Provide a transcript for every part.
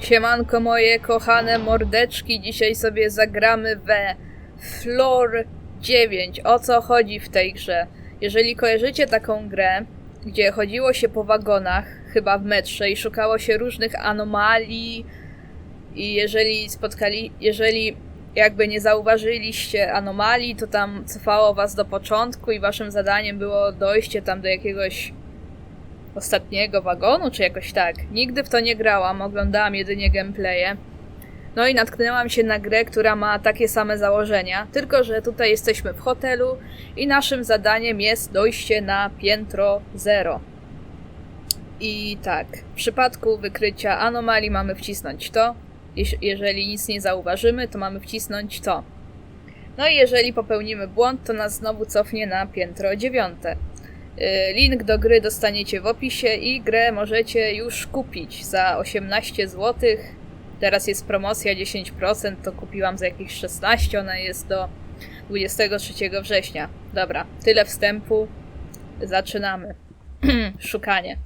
Siemanko moje kochane mordeczki, dzisiaj sobie zagramy we Floor 9. O co chodzi w tej grze? Jeżeli kojarzycie taką grę, gdzie chodziło się po wagonach, chyba w metrze i szukało się różnych anomalii i jeżeli spotkali, jeżeli jakby nie zauważyliście anomalii, to tam cofało was do początku i waszym zadaniem było dojście tam do jakiegoś ostatniego wagonu, czy jakoś tak. Nigdy w to nie grałam, oglądałam jedynie gameplaye. No i natknęłam się na grę, która ma takie same założenia, tylko że tutaj jesteśmy w hotelu i naszym zadaniem jest dojście na piętro zero. I tak, w przypadku wykrycia anomalii mamy wcisnąć to, jeż- jeżeli nic nie zauważymy, to mamy wcisnąć to. No i jeżeli popełnimy błąd, to nas znowu cofnie na piętro dziewiąte. Y, Link do gry dostaniecie w opisie i grę możecie już kupić za 18 zł. Teraz jest promocja 10%, to kupiłam za jakieś 16, ona jest do 23 września. Dobra, tyle wstępu. Zaczynamy. Szukanie.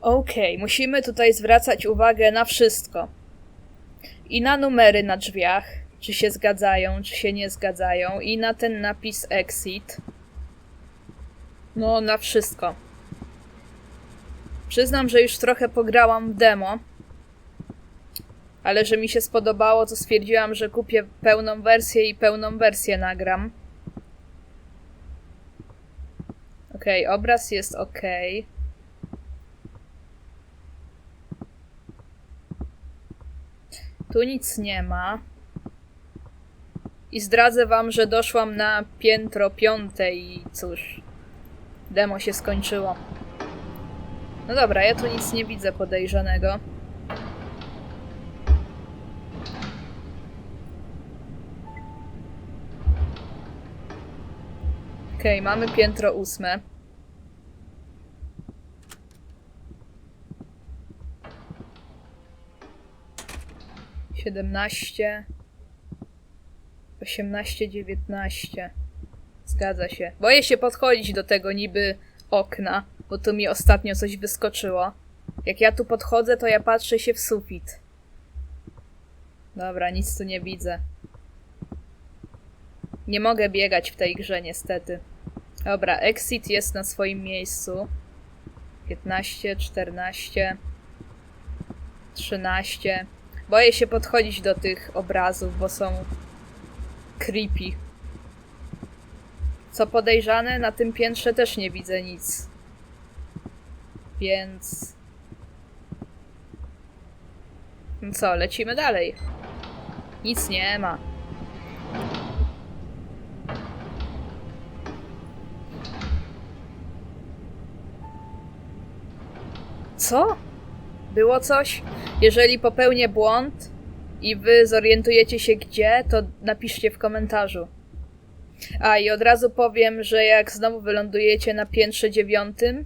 Okej, musimy tutaj zwracać uwagę na wszystko i na numery na drzwiach, czy się zgadzają, czy się nie zgadzają, i na ten napis exit. No, na wszystko. Przyznam, że już trochę pograłam w demo, ale że mi się spodobało, to stwierdziłam, że kupię pełną wersję i pełną wersję nagram. Okej, obraz jest ok. Tu nic nie ma. I zdradzę wam, że doszłam na piętro piąte i cóż, demo się skończyło. No dobra, ja tu nic nie widzę podejrzanego. Okej, mamy piętro ósme. Siedemnaście. Osiemnaście, dziewiętnaście. Zgadza się. Boję się podchodzić do tego niby okna, bo tu mi ostatnio coś wyskoczyło. Jak ja tu podchodzę, to ja patrzę się w sufit. Dobra, nic tu nie widzę. Nie mogę biegać w tej grze, niestety. Dobra, exit jest na swoim miejscu. 15, 14, 13. Boję się podchodzić do tych obrazów, bo są creepy. Co podejrzane, na tym piętrze też nie widzę nic. Więc. No co, lecimy dalej. Nic nie ma. Co? Było coś? Jeżeli popełnię błąd i wy zorientujecie się gdzie, to napiszcie w komentarzu. A i od razu powiem, że jak znowu wylądujecie na piętrze dziewiątym,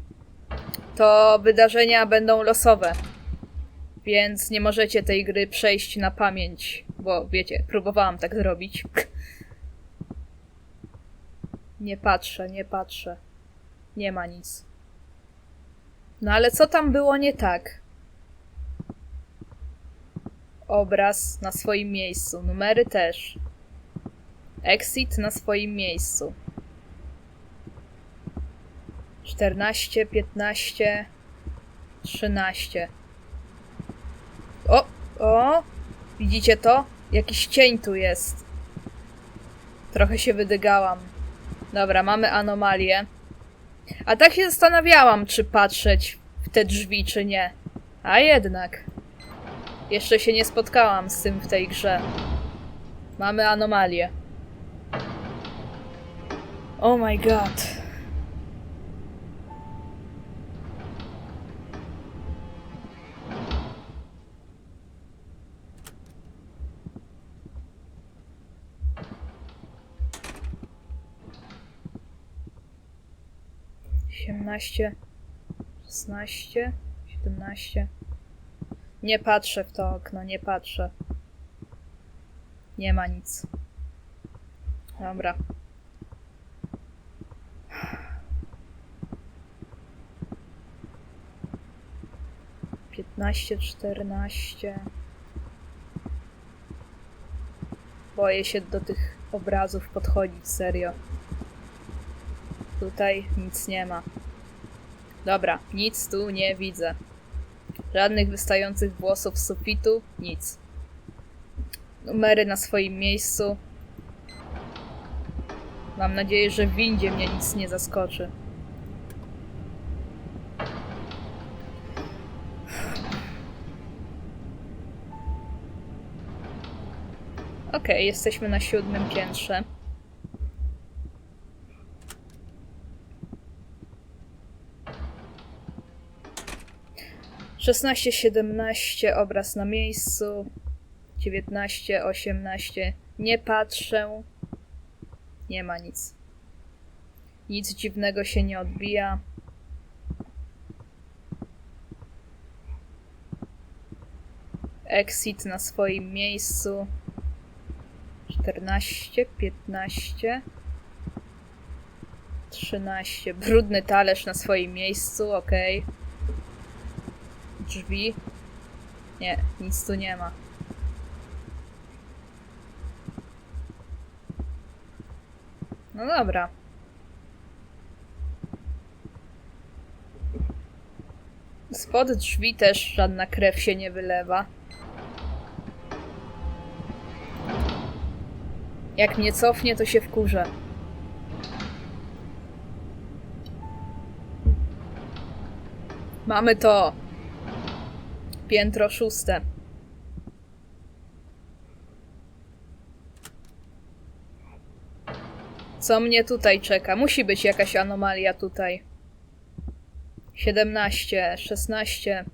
to wydarzenia będą losowe. Więc nie możecie tej gry przejść na pamięć, bo wiecie, próbowałam tak zrobić. Nie patrzę, nie patrzę. Nie ma nic. No ale co tam było nie tak? Obraz na swoim miejscu, numery też. Exit na swoim miejscu. 14, 15, 13. O, o! Widzicie to? Jakiś cień tu jest. Trochę się wydygałam. Dobra, mamy anomalię. A tak się zastanawiałam, czy patrzeć w te drzwi, czy nie. A jednak. Jeszcze się nie spotkałam z tym w tej grze. Mamy anomalię. Oh my god. Siedemnaście, szesnaście, siedemnaście. Nie patrzę w to okno, nie patrzę. Nie ma nic. Dobra. Piętnaście, czternaście. Boję się do tych obrazów podchodzić serio. Tutaj nic nie ma. Dobra, nic tu nie widzę. Żadnych wystających włosów z sufitu, nic. Numery na swoim miejscu. Mam nadzieję, że w windzie mnie nic nie zaskoczy. Okej, jesteśmy na siódmym piętrze. Szesnaście, siedemnaście, obraz na miejscu. Dziewiętnaście, osiemnaście. Nie patrzę. Nie ma nic. Nic dziwnego się nie odbija. Exit na swoim miejscu. 14, 15, 13. Brudny talerz na swoim miejscu, ok. Drzwi. Nie, nic tu nie ma. No dobra. Spod drzwi też żadna krew się nie wylewa. Jak mnie cofnie, to się wkurzę. Mamy to. Piętro szóste. Co mnie tutaj czeka? Musi być jakaś anomalia tutaj. 17, 16,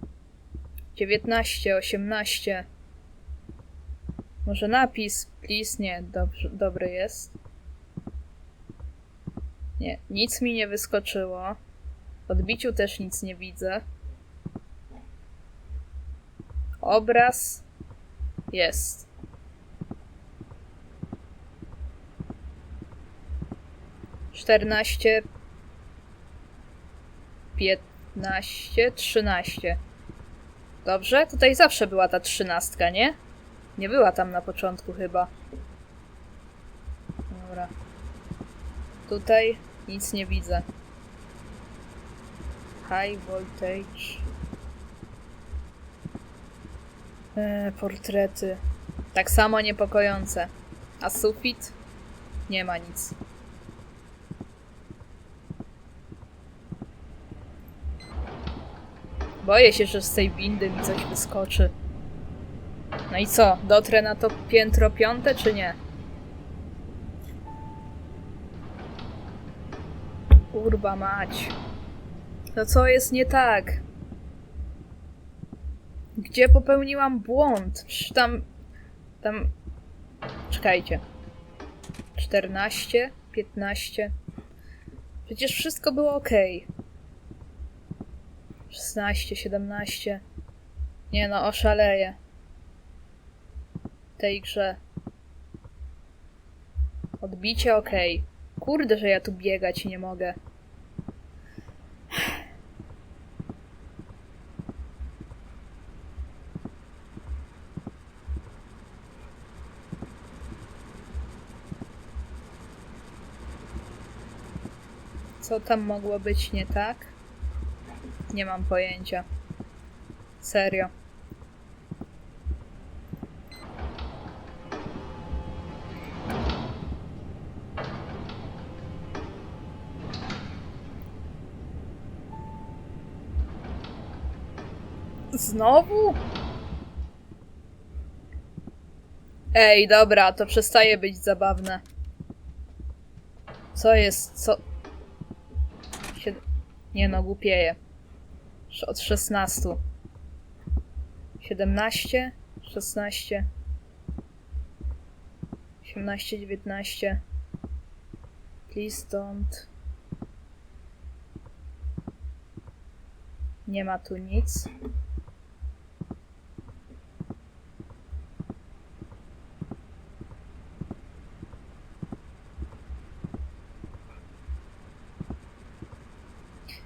19, 18. Może napis, please? Nie, dobrze, dobry jest. Nie, nic mi nie wyskoczyło. W odbiciu też nic nie widzę. Obraz jest. Czternaście, piętnaście, trzynaście. Dobrze? Tutaj zawsze była ta trzynastka, nie? Nie była tam na początku chyba. Dobra. Tutaj nic nie widzę. High voltage. E, portrety. Tak samo niepokojące. A sufit? Nie ma nic. Boję się, że z tej windy mi coś wyskoczy. No i co? Dotrę na to piętro piąte, czy nie? Kurba mać. No co jest nie tak? Gdzie popełniłam błąd? Przecież tam... Tam... Czekajcie. 14, 15... Przecież wszystko było ok. 16, 17... Nie no, oszaleję tej grze. Odbicie ok. Kurde, że ja tu biegać nie mogę. Co tam mogło być nie tak? Nie mam pojęcia. Serio. Znowu? Ej, dobra, to przestaje być zabawne. Co jest, co... Nie no, głupieje. Od 16. 17, 16, 18, 19. Please don't. Nie ma tu nic.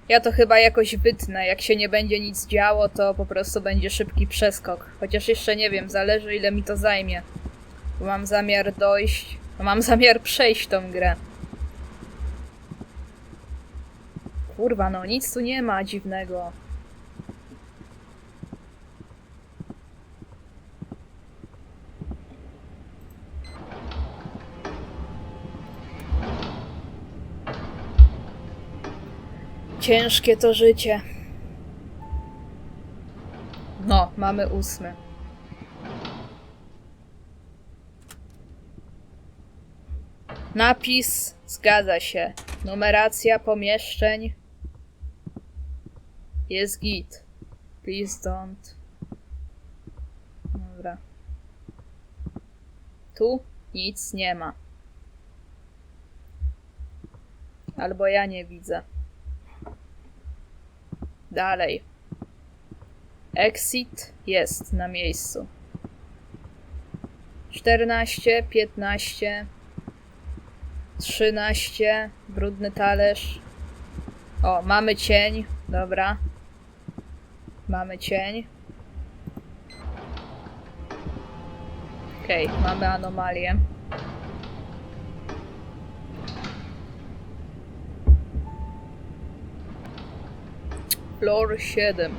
Ja to chyba jakoś wytnę. Jak się nie będzie nic działo, to po prostu będzie szybki przeskok. Chociaż jeszcze nie wiem, zależy ile mi to zajmie. Bo mam zamiar dojść. Mam zamiar przejść tą grę. Kurwa, no nic tu nie ma dziwnego. Ciężkie to życie. No, mamy ósmy. Napis zgadza się. Numeracja pomieszczeń jest git. Please don't. Dobra. Tu nic nie ma. Albo ja nie widzę. Dalej. Exit jest na miejscu. 14, 15, 13, brudny talerz. O, mamy cień. Dobra. Mamy cień. Okej, mamy anomalię. Floor 7.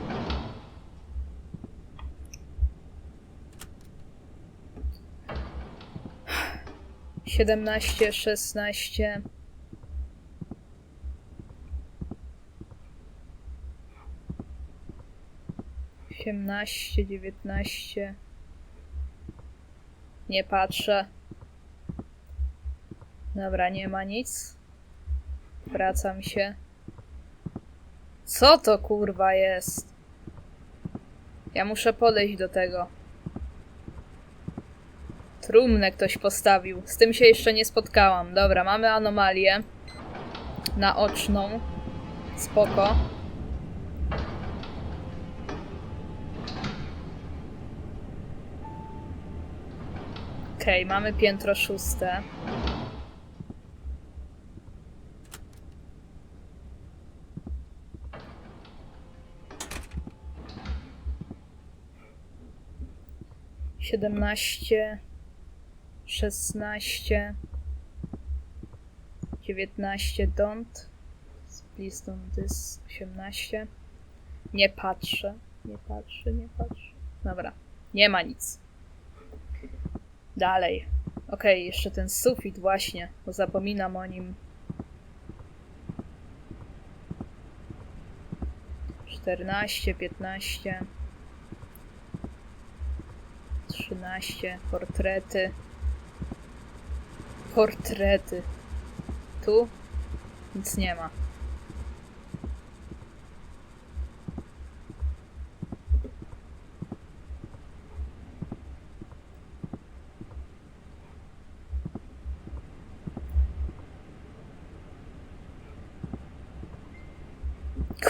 Siedemnaście, szesnaście. Osiemnaście, dziewiętnaście. Nie patrzę. Dobra, nie ma nic. Wracam się. Co to kurwa jest? Ja muszę podejść do tego. Trumnę ktoś postawił. Z tym się jeszcze nie spotkałam. Dobra, mamy anomalię. Naoczną. Spoko. Okej, mamy piętro szóste. Siedemnaście, szesnaście, dziewiętnaście, don't. Please don't this. Osiemnaście. Nie patrzę, nie patrzę, nie patrzę. Dobra, nie ma nic. Dalej. Okej, jeszcze ten sufit właśnie, bo zapominam o nim. 14, 15, 13, portrety. Portrety. Tu nic nie ma.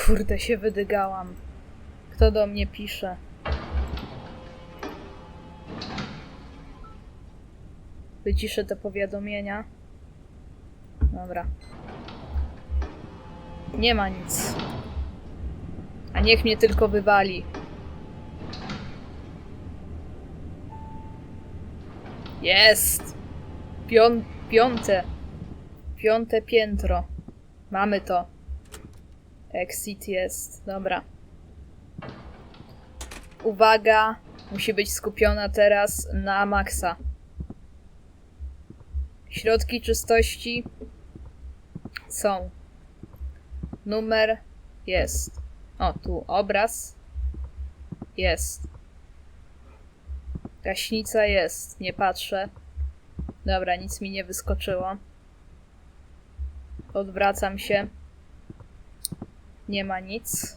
Kurde, się wydygałam. Kto do mnie pisze? Wyciszę te powiadomienia. Dobra. Nie ma nic. A niech mnie tylko wywali. Jest! Pią piąte. Piąte piętro. Mamy to. Exit jest. Dobra. Uwaga! Musi być skupiona teraz na maksa. Środki czystości są. Numer jest. O, tu obraz jest. Gaśnica jest. Nie patrzę. Dobra, nic mi nie wyskoczyło. Odwracam się. Nie ma nic.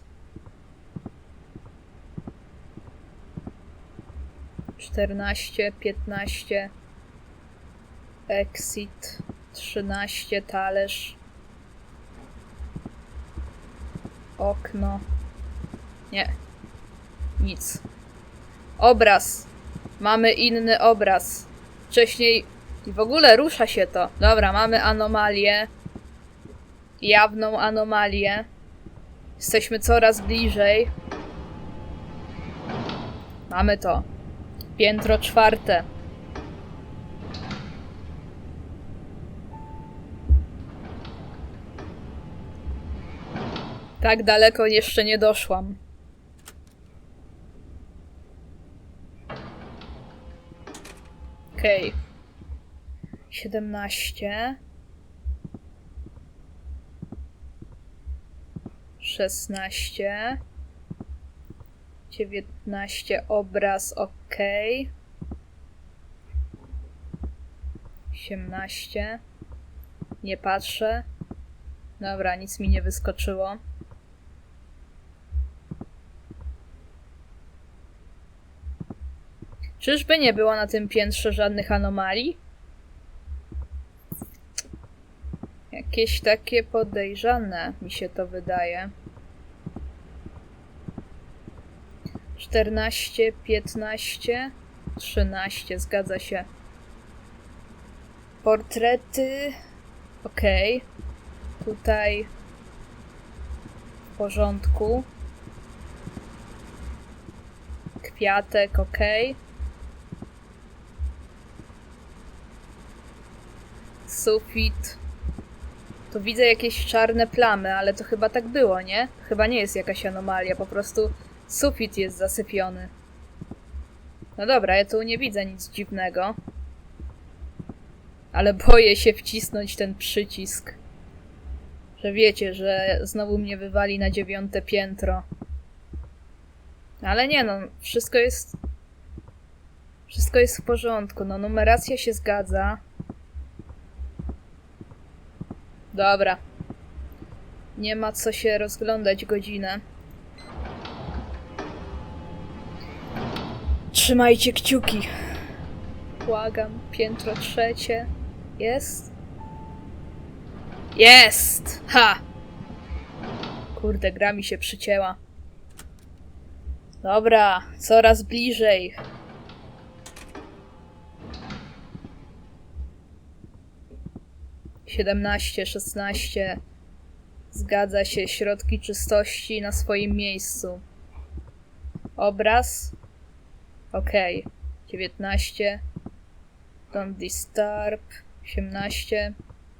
14, 15, exit, 13, talerz, okno. Nie, nic. Obraz. Mamy inny obraz. Wcześniej i w ogóle rusza się to. Dobra, mamy anomalię. Jawną anomalię. Jesteśmy coraz bliżej. Mamy to. Piętro czwarte. Tak daleko jeszcze nie doszłam. Okej. Siedemnaście. Szesnaście. Dziewiętnaście. Obraz ok. Osiemnaście. Nie patrzę. Dobra, nic mi nie wyskoczyło. Czyżby nie było na tym piętrze żadnych anomalii? Jakieś takie podejrzane mi się to wydaje. 14, 15, 13, zgadza się. Portrety. Okej. Tutaj w porządku. Kwiatek, okej. Sufit. Tu widzę jakieś czarne plamy, ale to chyba tak było, nie? Chyba nie jest jakaś anomalia, po prostu sufit jest zasypiony. No dobra, ja tu nie widzę nic dziwnego. Ale boję się wcisnąć ten przycisk. Że wiecie, że znowu mnie wywali na dziewiąte piętro. Ale nie no, wszystko jest... Wszystko jest w porządku, no numeracja się zgadza. Dobra. Nie ma co się rozglądać godzinę. Trzymajcie kciuki. Błagam, piętro trzecie. Jest? Jest! Ha! Kurde, gra mi się przycięła. Dobra, coraz bliżej. Siedemnaście, szesnaście. Zgadza się, środki czystości na swoim miejscu. Obraz. Okej. 19. Don't disturb. 18.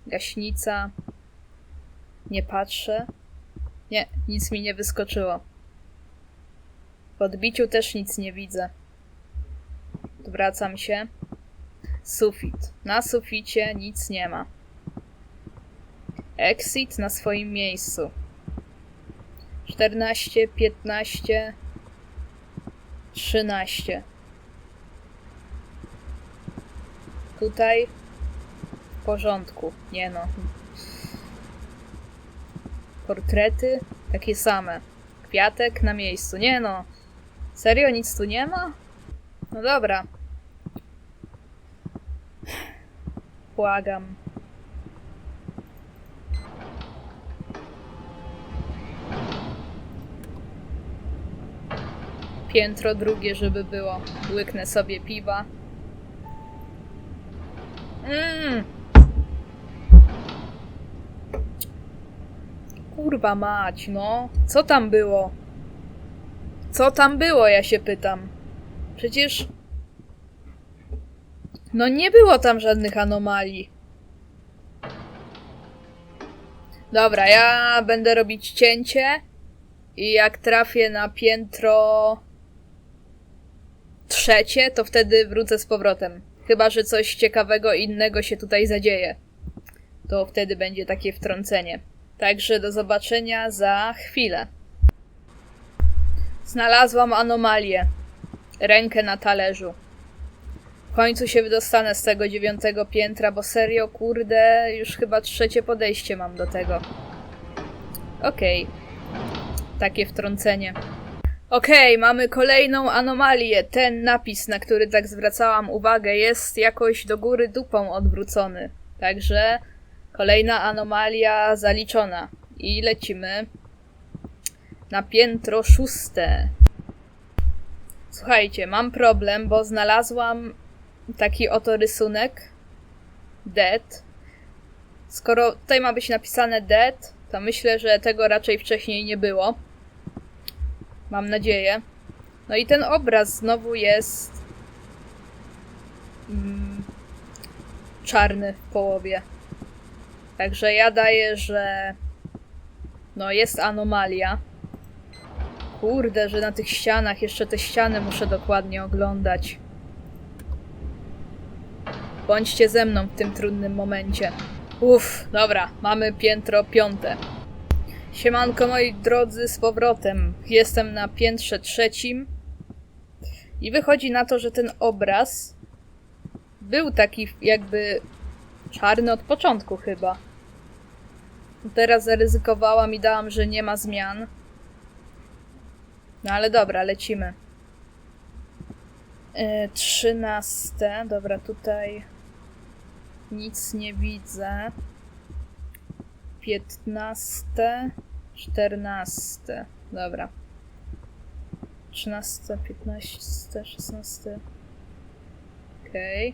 Gaśnica. Nie patrzę. Nie, nic mi nie wyskoczyło. W odbiciu też nic nie widzę. Odwracam się. Sufit. Na suficie nic nie ma. Exit na swoim miejscu. 14, 15, 13. Tutaj w porządku. Nie no. Portrety takie same. Kwiatek na miejscu. Nie no. Serio nic tu nie ma? No dobra. Błagam. Piętro drugie, żeby było. Łyknę sobie piwa. Mmm. Kurwa mać, no. Co tam było? Co tam było, ja się pytam. Przecież... No nie było tam żadnych anomalii. Dobra, ja będę robić cięcie i jak trafię na piętro trzecie, to wtedy wrócę z powrotem. Chyba, że coś ciekawego innego się tutaj zadzieje. To wtedy będzie takie wtrącenie. Także do zobaczenia za chwilę. Znalazłam anomalię. Rękę na talerzu. W końcu się wydostanę z tego dziewiątego piętra, bo serio, kurde, już chyba trzecie podejście mam do tego. Okej. Takie wtrącenie. Okej, mamy kolejną anomalię. Ten napis, na który tak zwracałam uwagę, jest jakoś do góry dupą odwrócony. Także kolejna anomalia zaliczona. I lecimy na piętro szóste. Słuchajcie, mam problem, bo znalazłam taki oto rysunek. Dead. Skoro tutaj ma być napisane dead, to myślę, że tego raczej wcześniej nie było. Mam nadzieję. No i ten obraz znowu jest mm, czarny w połowie. Także ja daję, że no jest anomalia. Kurde, że na tych ścianach jeszcze te ściany muszę dokładnie oglądać. Bądźcie ze mną w tym trudnym momencie. Uff, dobra, mamy piętro piąte. Siemanko moi drodzy, z powrotem. Jestem na piętrze trzecim. I wychodzi na to, że ten obraz był taki jakby czarny od początku chyba. Teraz zaryzykowałam i dałam, że nie ma zmian. No ale dobra, lecimy. Yy, Trzynaste, dobra, tutaj nic nie widzę. Piętnaste, czternaste, dobra. Trzynaste, piętnaste, szesnaste. Okej.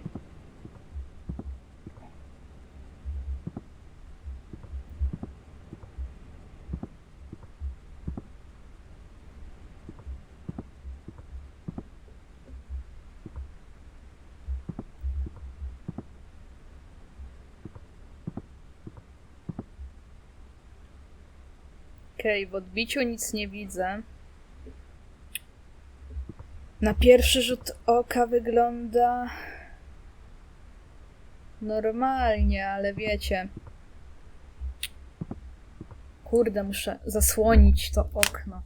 Okej, w odbiciu nic nie widzę. Na pierwszy rzut oka wygląda normalnie, ale wiecie. Kurde, muszę zasłonić to okno.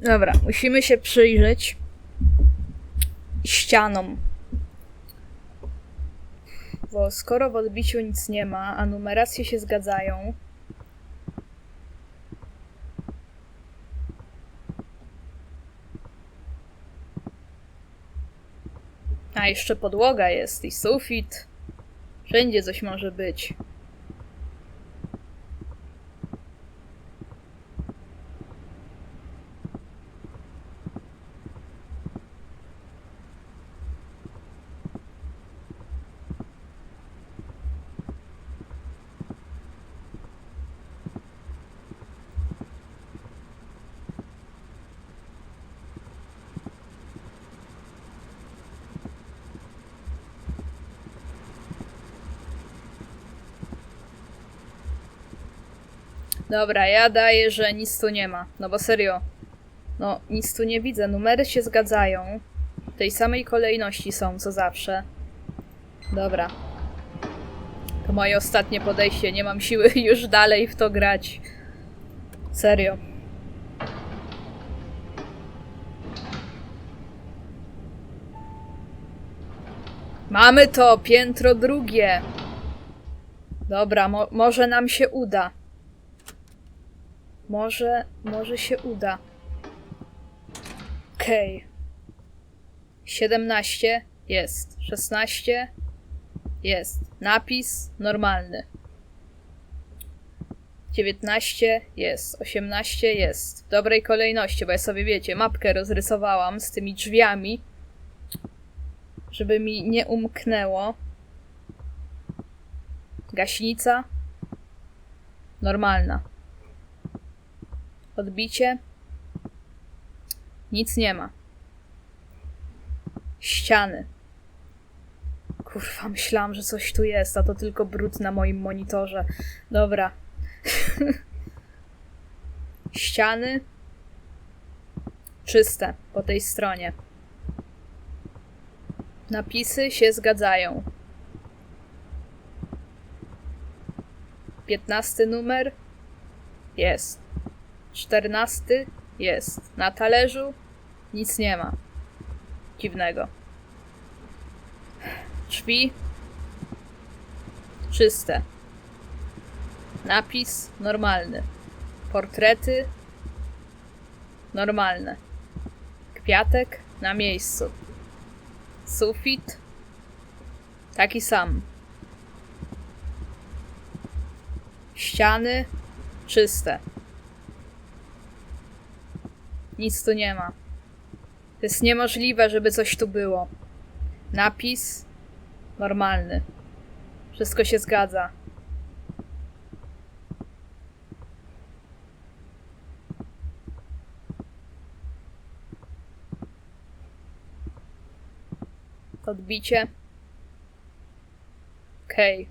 Dobra, musimy się przyjrzeć ścianom. Bo skoro w odbiciu nic nie ma, a numeracje się zgadzają, A jeszcze podłoga jest i sufit. Wszędzie coś może być. Dobra, ja daję, że nic tu nie ma. No bo serio. No, nic tu nie widzę. Numery się zgadzają. W tej samej kolejności są, co zawsze. Dobra. To moje ostatnie podejście. Nie mam siły już dalej w to grać. Serio. Mamy to! Piętro drugie! Dobra, mo może nam się uda. Może, może się uda. Okej. Okay. 17 jest. 16 jest. Napis normalny. 19 jest. 18 jest. W dobrej kolejności, bo ja sobie wiecie, mapkę rozrysowałam z tymi drzwiami, żeby mi nie umknęło. Gaśnica normalna. Odbicie. Nic nie ma. Ściany. Kurwa, myślałam, że coś tu jest, a to tylko brud na moim monitorze. Dobra. Ściany. Czyste po tej stronie. Napisy się zgadzają. Piętnasty numer jest. Czternasty jest. Na talerzu nic nie ma. Dziwnego. Drzwi czyste. Napis normalny. Portrety normalne. Kwiatek na miejscu. Sufit taki sam. Ściany czyste. Nic tu nie ma. To jest niemożliwe, żeby coś tu było. Napis normalny. Wszystko się zgadza. Odbicie. Okej.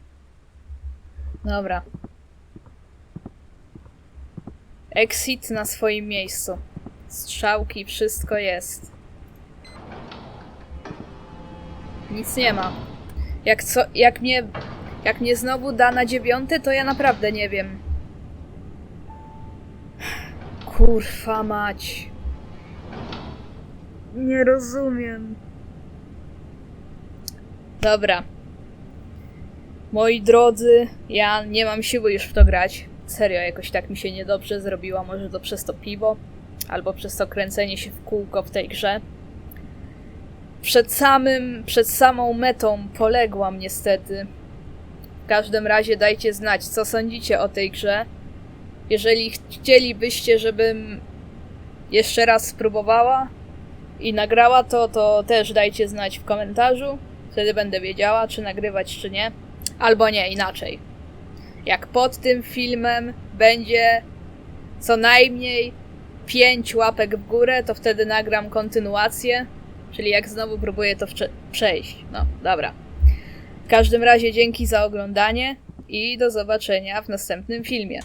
Okay. Dobra. Exit na swoim miejscu. Strzałki, wszystko jest. Nic nie ma. Jak co, jak mnie, jak mnie znowu da na dziewiąty, to ja naprawdę nie wiem. Kurwa mać. Nie rozumiem. Dobra. Moi drodzy, ja nie mam siły już w to grać. Serio, jakoś tak mi się niedobrze zrobiło. Może to przez to piwo, albo przez to kręcenie się w kółko w tej grze. Przed samym, przed samą metą poległam niestety. W każdym razie dajcie znać, co sądzicie o tej grze. Jeżeli chcielibyście, żebym jeszcze raz spróbowała i nagrała to, to też dajcie znać w komentarzu. Wtedy będę wiedziała, czy nagrywać, czy nie. Albo nie, inaczej. Jak pod tym filmem będzie co najmniej 5 łapek w górę, to wtedy nagram kontynuację. Czyli jak znowu próbuję to przejść. No, dobra. W każdym razie dzięki za oglądanie i do zobaczenia w następnym filmie.